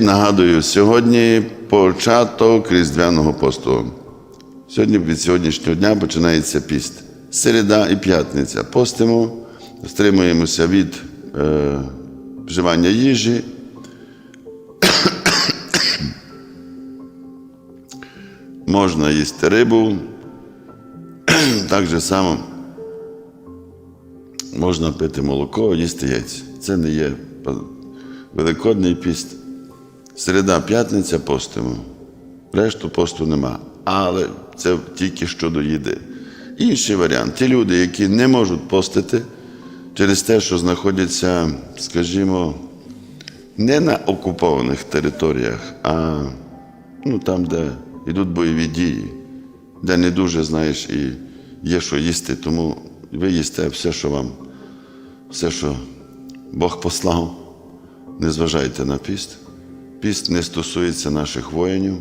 Нагадую, сьогодні початок Різдвяного посту. Сьогодні від сьогоднішнього дня починається піст. Середа і п'ятниця. Постимо, стримуємося від е, вживання їжі. Можна їсти рибу. Так же само можна пити молоко, їсти яйця. Це не є великодний піст. Середа, п'ятниця постимо. Решту посту нема. Але це тільки щодо їди. Інший варіант. Ті люди, які не можуть постити через те, що знаходяться, скажімо, не на окупованих територіях, а ну, там, де йдуть бойові дії, де не дуже, знаєш, і є що їсти, тому ви їсте все, що вам, все, що Бог послав, не зважайте на піст. Піст не стосується наших воїнів.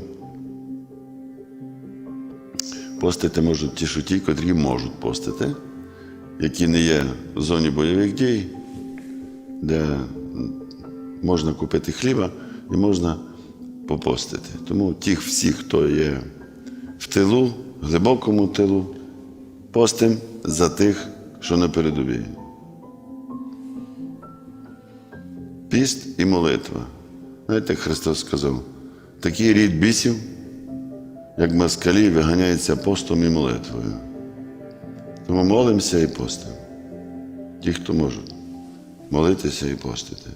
Постити можуть ті, що ті, котрі можуть постити, які не є в зоні бойових дій, де можна купити хліба і можна попостити. Тому тих всіх, хто є в тилу, глибокому тилу, постим за тих, що на передовій. Піст і молитва. Знаєте, Христос сказав, такий рід бісів, як москалі, виганяється постом і молитвою. Тому молимося і постимо. Ті, хто можуть молитися і постити.